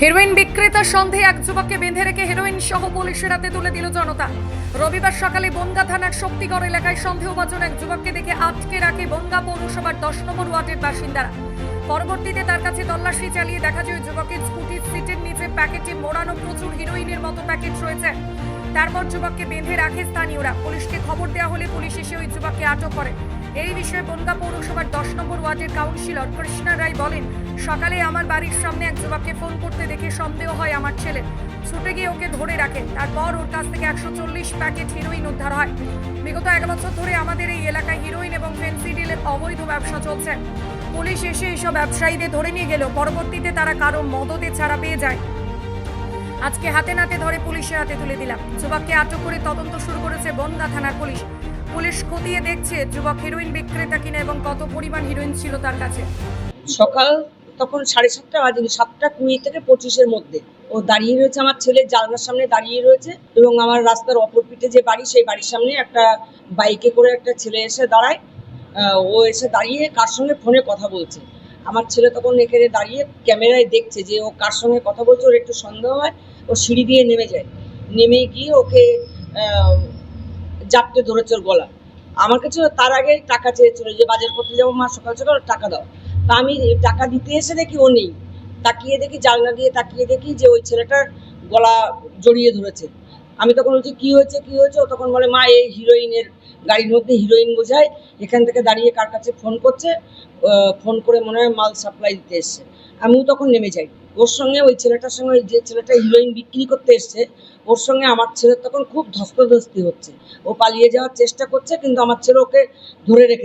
Heroin বিক্রেতার সন্দেহে এক যুবককে বেঁধে রেখে হেরোইন সহ পুলিশের হাতে তুলে দিল জনতা। রবিবার সকালে বনগা থানার শক্তিগড় এলাকায় সন্দেহভাজন এক যুবককে দেখে আটকে রাখে বনগা পৌরসভার দশ নম্বর ওয়ার্ডের বাসিন্দারা। পরবর্তীতে তার কাছে তল্লাশি চালিয়ে দেখা যায় যুবকের স্কুটির সিটের নিচে প্যাকেটে মোড়ানো প্রচুর হিরোইনের মতো প্যাকেট রয়েছে। তারপর যুবককে বেঁধে রাখে স্থানীয়রা। পুলিশকে খবর দেওয়া হলে পুলিশ এসে ওই যুবককে আটক করে। এই বিষয়ে বনগা পৌরসভার দশ নম্বর ওয়ার্ডের কাউন্সিলর কৃষ্ণা রায় বলেন সকালে আমার বাড়ির সামনে এক যুবককে ফোন করতে দেখে সন্দেহ হয় আমার ছেলে। ছুটে গিয়ে ওকে ধরে রাখে। তারপর ওর কাছ থেকে একশো চল্লিশ প্যাকেট হিরোইন উদ্ধার হয়। বিগত এক বছর ধরে আমাদের এই এলাকায় হিরোইন এবং ফেন্সিডিলের অবৈধ ব্যবসা চলছে। পুলিশ এসে এইসব ব্যবসায়ীদের ধরে নিয়ে গেলেও পরবর্তীতে তারা কারও মদতে ছাড়া পেয়ে যায়। আজকে হাতে নাতে ধরে পুলিশের হাতে তুলে দিলাম। যুবককে আটক করে তদন্ত শুরু করেছে বনগা থানার পুলিশ। পুলিশ খতিয়ে দেখছে যুবক হিরোইন বিক্রেতা কিনা এবং কত পরিমাণ হিরোইন ছিল তার কাছে। সকাল তখন সাড়ে সাতটা বাজেনি সাতটা কুড়ি থেকে পঁচিশের মধ্যে ও দাঁড়িয়ে রয়েছে আমার ছেলের জানলার সামনে দাঁড়িয়ে রয়েছে এবং আমার রাস্তার অপর পিঠে যে বাড়ি, সেই বাড়ির সামনে একটা বাইকে করে একটা ছেলে এসে দাঁড়ায়। ও এসে দাঁড়িয়ে কার সঙ্গে ফোনে কথা বলছে। আমার ছেলে তখন এখানে দাঁড়িয়ে ক্যামেরায় দেখছে যে ও কার সঙ্গে কথা বলছে, ওর একটু সন্দেহ হয়, ও সিঁড়ি দিয়ে নেমে যায়। নেমে গিয়ে ওকে জাপটে ধরেছে ওর গলা। আমার কাছে তার আগে টাকা চেয়েছিল যে, বাজার করতে যাব মা, সকাল সকাল টাকা দাও। তা আমি টাকা দিতে এসে দেখি ও নেই। তাকিয়ে দেখি জানলা দিয়ে তাকিয়ে দেখি যে ওই ছেলেটার গলা জড়িয়ে ধরেছে। আমি তখন বলছি, কি হয়েছে কি হয়েছে? ও তখন বলে, মা, এই হিরোইনের গাড়ির মধ্যে হিরোইন বোঝায়, এখান থেকে দাঁড়িয়ে কার কাছে ফোন করছে ফোন করে মনে হয় মাল সাপ্লাই দিতে এসছে। আমিও তখন নেমে যাই। ওর সঙ্গে ওই ছেলেটার সঙ্গে, ওই যে ছেলেটা হিরোইন বিক্রি করতে এসছে, ওর সঙ্গে আমার ছেলের তখন খুব ধস্তাধস্তি হচ্ছে। ও পালিয়ে যাওয়ার চেষ্টা করছে, কিন্তু আমার ছেলে ওকে ধরে রেখে